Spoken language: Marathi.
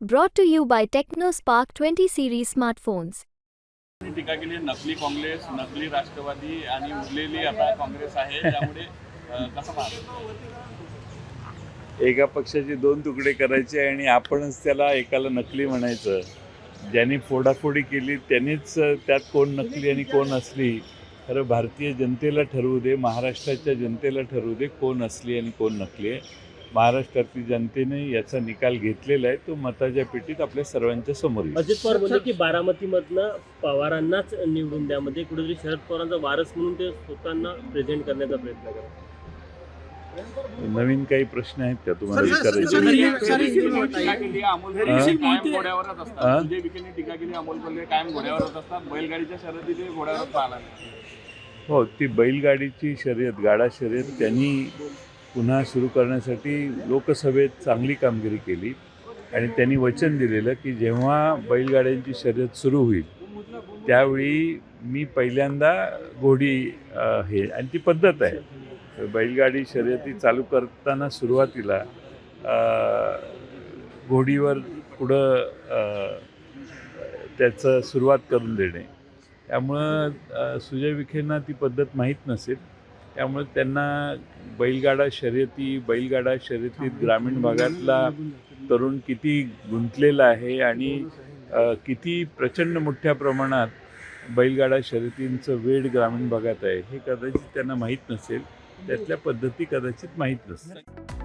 Brought to you by TechnoSpark 20 series smartphones. त्यांनी टीका केली नकली काँग्रेस नकली राष्ट्रवादी आणि उरलेली आता काँग्रेस आहे त्यामुळे कसं पाहतो एका पक्षाचे दोन तुकडे करायचे आणि आपणच त्याला एकाला नकली म्हणायचं. ज्यांनी फोडाफोडी केली त्यांनीच त्यात कोण नकली आणि कोण असली. खरं भारतीय जनतेला ठरवू दे महाराष्ट्राच्या जनतेला ठरवू दे कोण असली आणि कोण नकली आहे. महाराष्ट्रातील जनतेने याचा निकाल घेतलेला आहे तो मताच्या पेटीत आपल्या सर्वांच्या समोर येईल. अजित पवार बोलले की बारामतीमधनं पवारांनाच निवडून द्या मध्ये कुठेतरी शरद पवारांचा वारस म्हणून ते स्वतःना प्रेझेंट करण्याचा प्रयत्न करतात नवीन काही प्रश्न आहेत का तुम्हाला विचारायचे हा? हा? हो ती बैलगाडीची शर्यत गाडा शर्यत त्यांनी पुन्हा सुरू करण्यासाठी लोकसभेत चांगली कामगिरी केली आणि त्यांनी वचन दिलेलं की जेव्हा बैलगाड्यांची शर्यत सुरू होईल त्यावेळी मी पहिल्यांदा घोडी हे आणि ती पद्धत आहे. बैलगाडी शर्यती चालू करताना सुरुवातीला घोडीवर पुढं त्याचं सुरुवात करून देणे. त्यामुळं सुजय विखेंना ती पद्धत माहीत नसेल त्यामुळे त्यांना बैलगाडा शर्यती बैलगाडा शर्यतीत ग्रामीण भागातला तरुण किती गुंतलेला आहे आणि किती प्रचंड मोठ्या प्रमाणात बैलगाडा शर्यतींचं वेळ ग्रामीण भागात आहे हे कदाचित त्यांना माहीत नसेल. त्यातल्या पद्धती कदाचित माहीत नसतात